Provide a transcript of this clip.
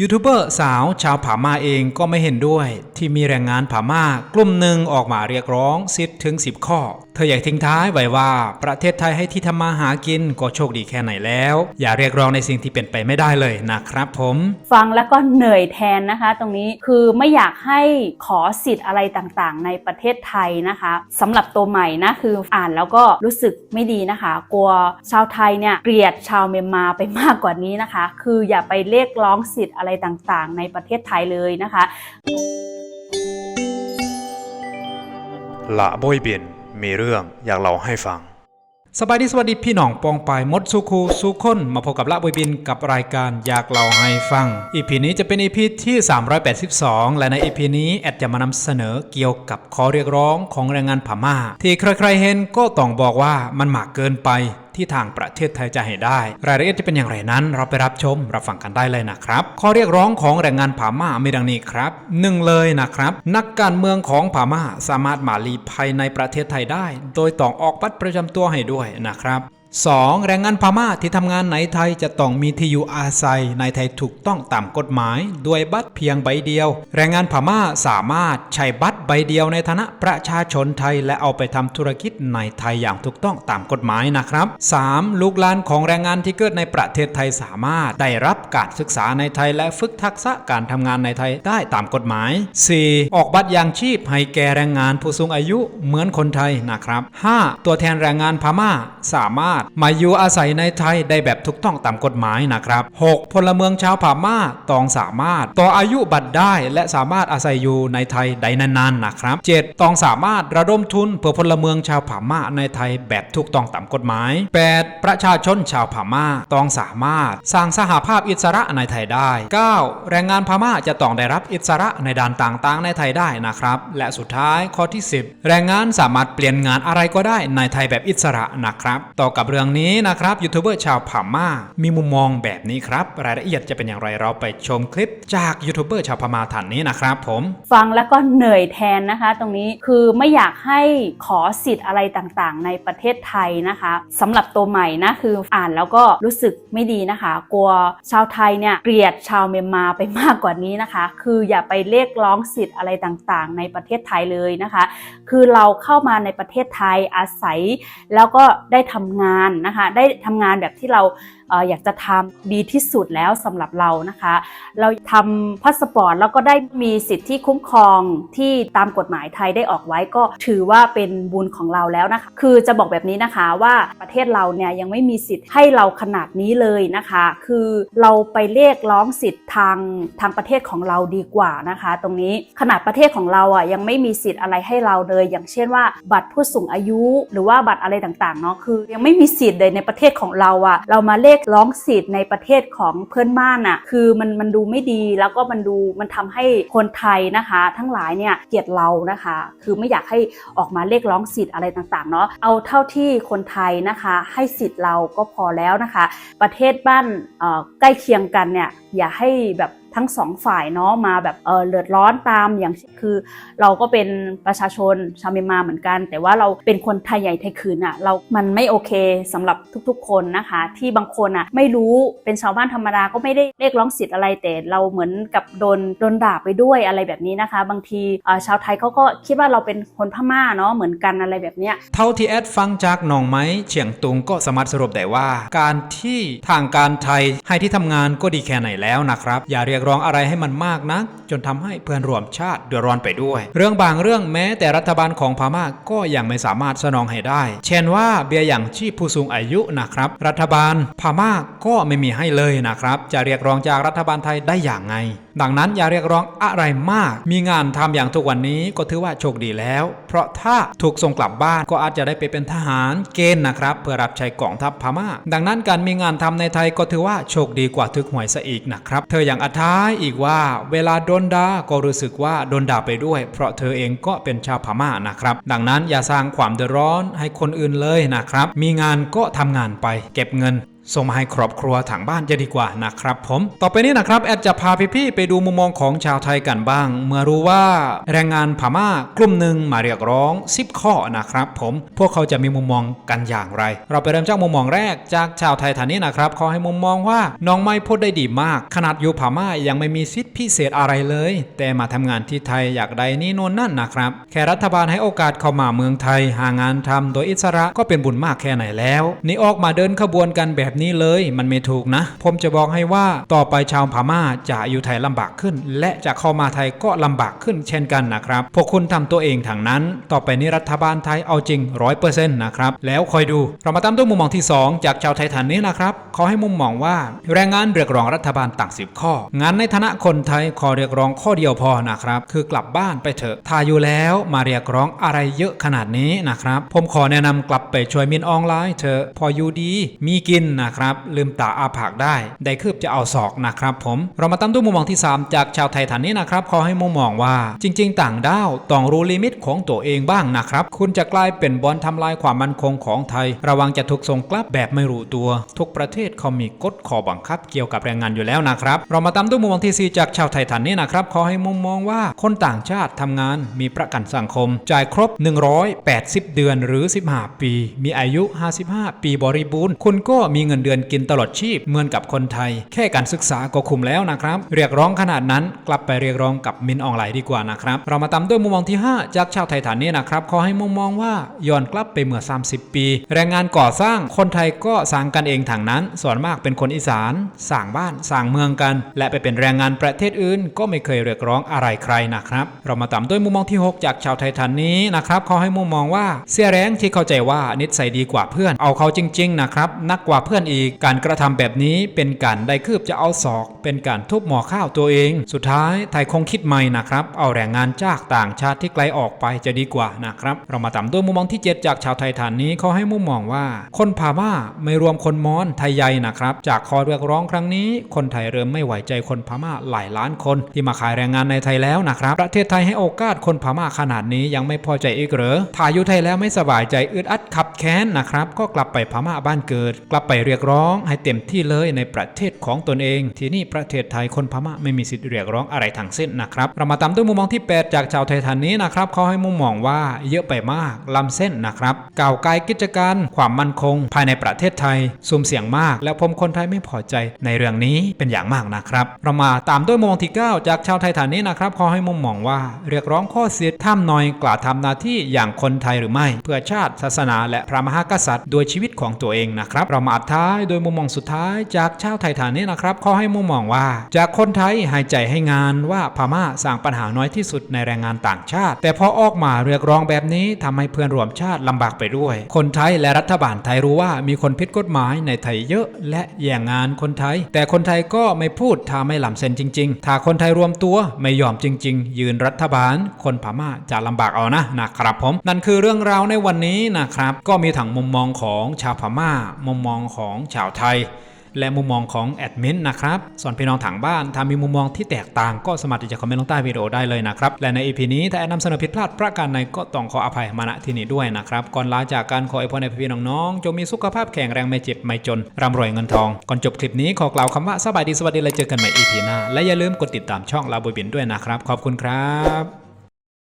ยูทูบเบอร์สาวชาวผาม่าเองก็ไม่เห็นด้วย ที่มีแรงงานผาม่ากลุ่มหนึ่งออกมาเรียกร้องสิทธิ์ถึง 10 ข้อ เธออยากทิ้งท้ายไว้ว่าประเทศไทยให้ที่ทำมาหากินก็โชคดีแค่ไหนแล้ว อย่าเรียกร้องในสิ่งที่เป็นไปไม่ได้เลยนะครับผม ฟังแล้วก็เหนื่อยแทนนะคะ ตรงนี้คือไม่อยากให้ขอสิทธิ์อะไรต่างๆ ในประเทศไทยนะคะสำหรับตัวใหม่นะคืออ่านแล้วก็รู้สึกไม่ดีนะคะ กลัวชาวไทยเนี่ยเกลียดชาวเมียนมาไปมากกว่านี้นะคะ คืออย่าไปเรียกร้องสิทธิ์อะไรต่างๆ ในประเทศไทยเลยนะคะละบอยเบียน มีเรื่องอยากเล่าให้ฟัง สบายดีสวัสดีพี่น้องปองปายมดสุคูสุคนมาพบกับละบุยบินกับรายการอยากเล่าให้ฟังอีพีนี้จะเป็นอีพีที่ 382 และในอีพีนี้แอดจะมานำเสนอเกี่ยวกับข้อเรียกร้องของแรงงานพม่า ที่ใครๆเห็นก็ต้องบอกว่ามันหมากเกินไป ที่ทางประเทศไทยจะให้ได้ รายละเอียดจะเป็นอย่างไรนั้น เราไปรับชมรับฟังกันได้เลยนะครับ ข้อเรียกร้องของแรงงานพม่ามีดังนี้ครับหนึ่งเลยนะครับ นักการเมืองของพม่าสามารถมาลีภัยในประเทศไทยได้ โดยต้องออกบัตรประจำตัวให้ด้วยนะครับ 2. แรงงานพม่าที่ทำงานในไทยจะต้องมีที่อยู่อาศัยในไทยถูกต้องตามกฎหมาย ด้วยบัตรเพียงใบเดียว แรงงานพม่าสามารถใช้บัตรใบเดียวในฐานะประชาชนไทย และเอาไปทำธุรกิจในไทยอย่างถูกต้องตามกฎหมายนะครับ 3. ลูกหลานของแรงงานที่เกิดในประเทศไทยสามารถได้รับการศึกษาในไทย และฝึกทักษะการทำงานในไทยได้ตามกฎหมาย 4. ออกบัตรยางชีพให้แก่แรงงานผู้สูงอายุเหมือนคนไทยนะครับ 5. ตัวแทนแรงงานพม่าสามารถมาอยู่อาศัยในไทยได้แบบถูกต้องตามกฎหมายนะครับ 6. พลเมืองชาวพม่าต้องสามารถต่ออายุบัตรได้และสามารถอาศัยอยู่ในไทยได้นานๆนะครับ 7. ต้องสามารถระดมทุนเพื่อพลเมืองชาวพม่าในไทยแบบถูกต้องตามกฎหมาย 8. ประชาชนชาวพม่าต้องสามารถสร้างสหภาพอิสระในไทยได้ 9. แรงงานพม่าจะต้องได้รับอิสระในด้านต่างๆ ในไทยได้นะครับ และสุดท้ายข้อที่ 10 แรงงานสามารถเปลี่ยนงานอะไรก็ได้ในไทยแบบอิสระนะครับ ต่อกับเรื่องนี้นะครับยูทูบเบอร์ชาวพม่ามีมุมมองแบบนี้ครับ รายละเอียดจะเป็นอย่างไรเราไปชมคลิปจากยูทูบเบอร์ชาวพม่าท่านนี้นะครับผม ฟังแล้วก็เหนื่อยแทนนะคะ ตรงนี้คือไม่อยากให้ขอสิทธิ์อะไรต่างๆ ในประเทศไทยนะคะสำหรับตัวใหม่นะคืออ่านแล้วก็รู้สึกไม่ดีนะคะ กลัวชาวไทยเนี่ยเกลียดชาวเมียนมาไปมากกว่านี้นะคะ คืออย่าไปเรียกร้องสิทธิ์อะไรต่างๆ ในประเทศไทยเลยนะคะ คือเราเข้ามาในประเทศไทยอาศัย แล้วก็ได้ทำงานนะคะ ได้ทำงานแบบที่เราอยากจะทำดีที่สุดแล้วสำหรับเรานะคะ เราทำพาสปอร์ตแล้วก็ได้มีสิทธิคุ้มครองที่ตามกฎหมายไทยได้ออกไว้ก็ถือว่าเป็นบุญของเราแล้วนะคะ คือจะบอกแบบนี้นะคะว่าประเทศเราเนี่ยยังไม่มีสิทธิ์ให้เราขนาดนี้เลยนะคะ คือเราไปเรียกร้องสิทธิ์ทางทางประเทศของเราดีกว่านะคะ ตรงนี้ขนาดประเทศของเราอะยังไม่มีสิทธิ์อะไรให้เราเลย อย่างเช่นว่า บัตรผู้สูงอายุ หรือว่าบัตรอะไรต่างๆเนาะคือ ยังไม่มีสิทธิ์เลยในประเทศของเราอะเรามาเรียขร้องสิทธิ์ในประเทศของเพื่อนบ้านน่ะคือมันมันดูไม่ดีแล้วก็มันดูมันทำให้คนไทยนะคะ ทั้งหลายเนี่ยเกลียดเรานะคะ คือไม่อยากให้ออกมาเรียกร้องสิทธิ์อะไรต่างๆเนาะเอาเท่าที่คนไทยนะคะ ให้สิทธิ์เราก็พอแล้วนะคะ ประเทศบ้านใกล้เคียงกันเนี่ยอย่าให้แบบ ทั้งสองฝ่ายเนาะมาแบบเออเลือดร้อนตามอย่างคือเราก็เป็นประชาชนชาวเมียนมาเหมือนกัน แต่ว่าเราเป็นคนไทยใหญ่ไทยคืนอะ่ะเรา มันไม่โอเคสำหรับทุกๆ คนนะคะ ที่บางคนอะ่ะไม่รู้เป็นชาวบ้านธรรมดาก็ไม่ได้เรียกร้องสิทธิ์อะไรแต่เราเหมือนกับโดนโดนด่าไปด้วยอะไรแบบนี้นะคะ บางทีชาวไทยเขาก็คิดว่าเราเป็นคนพม่าเนาะเหมือนกันอะไรแบบเนี้ยเท่าที่แอดฟังจากหนองไม้เฉียงตุงก็สามารถสรุปได้ว่า การที่ทางการไทยให้ที่ทำงานก็ดีแค่ไหนแล้วนะครับ อย่าเรียกร้องอะไรให้มันมากนัก จนทำให้เพื่อนร่วมชาติเดือดร้อนไปด้วย เรื่องบางเรื่องแม้แต่รัฐบาลของพม่าก็ยังไม่สามารถสนองให้ได้ เช่นว่าเบี้ยอย่างชีพผู้สูงอายุนะครับ รัฐบาลพม่าก็ไม่มีให้เลยนะครับ จะเรียกร้องจากรัฐบาลไทยได้อย่างไง ดังนั้นอย่าเรียกร้องอะไรมาก มีงานทำอย่างทุกวันนี้ก็ถือว่าโชคดีแล้ว เพราะถ้าถูกส่งกลับบ้านก็อาจจะได้ไปเป็นทหารเกณฑ์นะครับ เพื่อรับใช้กองทัพพม่า ดังนั้นการมีงานทำในไทยก็ถือว่าโชคดีกว่าทึกหวยซะอีกนะครับ เธออย่างอท้ายอีกว่า เวลาโดนด่าก็รู้สึกว่าโดนด่าไปด้วย เพราะเธอเองก็เป็นชาวพม่านะครับ ดังนั้นอย่าสร้างความเดือดร้อนให้คนอื่นเลยนะครับ มีงานก็ทำงานไป เก็บเงิน ส่งมาให้ครอบครัวทางบ้านจะดีกว่านะครับผม ต่อไปนี้นะครับแอดจะพาพี่ๆไปดูมุมมองของชาวไทยกันบ้าง เมื่อรู้ว่าแรงงานพม่ากลุ่มหนึ่งมาเรียกร้อง 10 ข้อนะครับผม พวกเขาจะมีมุมมองกันอย่างไร เราไปเริ่มจากมุมมองแรกจากชาวไทยท่านนี้นะครับเขาให้มุมมองว่าน้องไม่พูดได้ดีมาก ขนาดอยู่พม่ายังไม่มีสิทธิพิเศษอะไรเลย แต่มาทำงานที่ไทยอยากได้นี่โน่นนั่นนะครับ แค่รัฐบาลให้โอกาสเข้ามาเมืองไทย หางานทำโดยอิสระก็เป็นบุญมากแค่ไหนแล้ว นี่ออกมาเดินขบวนกันแบบนี้เลยมันไม่ถูกนะ ผมจะบอกให้ว่าต่อไปชาวพม่าจะอยู่ไทยลำบากขึ้น และจะเข้ามาไทยก็ลำบากขึ้นเช่นกันนะครับ พวกคุณทำตัวเองทางนั้น ต่อไปนี้รัฐบาลไทยเอาจริงร้อยเปอร์เซ็นต์นะครับ แล้วคอยดู เรามาตามด้วยมุมมองที่ 2 จากชาวไทยฐานนี้นะครับเขาให้มุมมองว่า แรงงานเรียกร้องรัฐบาลต่างสิบข้อ งานในฐานะคนไทยขอเรียกร้องข้อเดียวพอนะครับ คือกลับบ้านไปเถอะถ้าอยู่แล้วมาเรียกร้องอะไรเยอะขนาดนี้นะครับ ผมขอแนะนำกลับไปช่วยมินออนไลน์เถอะพออยู่ดี มีกินนะครับ ลืมตาอาผากได้ ได้คืบจะเอาศอกนะครับผม เรามาตามด้วยมุมมองที่ 3 จากชาวไทยฐานนี้นะครับขอให้มุมมองว่า จริง ๆ ต่างด้าวต้องรู้ลิมิตของตัวเองบ้างนะครับ คุณจะกลายเป็นบอลทำลายความมั่นคงของไทย ระวังจะถูกส่งกลับแบบไม่รู้ตัว ทุกประเทศเขามีกฎข้อบังคับ เกี่ยวกับแรงงานอยู่แล้วนะครับ เรามาตามด้วยมุมมองที่4จากชาวไทยฐานนี้นะครับขอให้มุมมองว่าคนต่างชาติทำงานมีประกันสังคม จ่ายครบ 180 เดือนหรือ 15 ปี มีอายุ 55 ปีบริบูรณ์คุณก็มีเงินเดือนกินตลอดชีพเหมือนกับคนไทย แค่การศึกษาก็คุ้มแล้วนะครับ เรียกร้องขนาดนั้นกลับไปเรียกร้องกับมินออนไลน์ดีกว่านะครับเรามาตามด้วยมุมมองที่ 5 จากชาวไทยฐานนี้นะครับขอให้มุมมองว่าย้อนกลับไปเมื่อ 30 ปี แรงงานก่อสร้างคนไทยก็สร้างกันเองทางนั้น ส่วนมากเป็นคนอีสานสร้างบ้านสร้างเมืองกัน และไปเป็นแรงงานประเทศอื่น ก็ไม่เคยเรียกร้องอะไรใครนะครับเรามาตามด้วยมุมมองที่ 6 จากชาวไทยฐานนี้นะครับเขาให้มุมมองว่าเสียแรงที่เข้าใจว่านิสัยดีกว่าเพื่อนเอาเขาจริง ๆ นะครับนักกว่าเพื่อนอีก การกระทำแบบนี้เป็นการได้คืบจะเอาศอก เป็นการทุบหมอข้าวตัวเอง สุดท้ายไทยคงคิดใหม่นะครับ เอาแรงงานจากต่างชาติที่ไกลออกไปจะดีกว่านะครับ เรามาตามด้วยมุมมองที่ 7 จากชาวไทยฐานนี้เขาให้มุมมองว่า คนพม่าไม่รวมคนมอญไทยใหญ่นะครับ จากคอเรียกร้องครั้งนี้ คนไทยเริ่มไม่ไหวใจคนพม่าหลายล้านคน ที่มาขายแรงงานในไทยแล้วนะครับ ประเทศไทยให้โอกาสคนพม่าขนาดนี้ยังไม่พอใจอีกเหรอถ้ายอยู่ไทยแล้วไม่สบายใจอึดอัดขับแค้นนะครับ ก็กลับไปพม่าบ้านเกิด กลับไปเรียกร้องให้เต็มที่เลยในประเทศของตนเอง ที่นี่ประเทศไทยคนพม่าไม่มีสิทธิ์เรียกร้องอะไรทั้งสิ้นนะครับเรามาตามด้วยมุมมองที่ 8 จากชาวไทยทานนี้นะครับเขาให้มุมมองว่าเยอะไปมากล้ำเส้นนะครับก่าวไกลกิจการความมั่นคง ภายในประเทศไทยสุ่มเสี่ยงมาก แล้วผมคนไทยไม่พอใจในเรื่องนี้เป็นอย่างมากนะครับเรามาตามด้วยมุมมองที่ 9 จากชาวไทยฐานนี้นะครับเขาให้มุมมองว่าเรียกร้องข้อเสียท่ามหน่อยกล่าวทำหน้าที่อย่างคนไทยหรือไม่ เพื่อชาติศาสนา และพระมหากษัตริย์โดยชีวิตของตัวเองนะครับเรามาอัดท้าย โดยมุมมองสุดท้ายจากชาวไทยฐานนี้นะครับเขาให้มุมมองว่า จากคนไทยหายใจให้งานว่าพม่าสร้างปัญหาน้อยที่สุดในแรงงานต่างชาติ แต่พอออกมาเรียกร้องแบบนี้ทำให้เพื่อนร่วมชาติลำบากไปด้วย คนไทยและรัฐบาลไทยรู้ว่ามีคนผิดกฎหมายในไทยเยอะ และแย่งงานคนไทย แต่คนไทยก็ไม่พูดถ้าไม่หลำเส้นจริง ๆ ถ้าคนไทยรวมตัวไม่ยอมจริง ๆ ยืนรัฐบาล คนพม่าจะลำบากเอานะนะครับผม นั่นคือเรื่องราวในวันนี้นะครับ ก็มีทั้งมุมมองของชาวพม่า มุมมองของชาวไทย และมุมมองของแอดมินนะครับส่วนพี่น้องทางบ้านถ้ามีมุมมองที่แตกต่างก็สามารถที่จะคอมเมนต์ลงใต้วิดีโอได้เลยนะครับ และใน EP นี้ถ้าแอดนำเสนอผิดพลาดประการใดก็ต้องขออภัยมาณที่นี้ด้วยนะครับ ก่อนลาจากการขออวยพรในพี่น้องๆจงมีสุขภาพแข็งแรงไม่เจ็บไม่จนร่ำรวยเงินทอง ก่อนจบคลิปนี้ขอกล่าวคำว่าสบายดีสวัสดีและเจอกันใหม่ EP หน้าและอย่าลืมกดติดตามช่องลาบุยบินด้วยนะครับ ขอบคุณครับ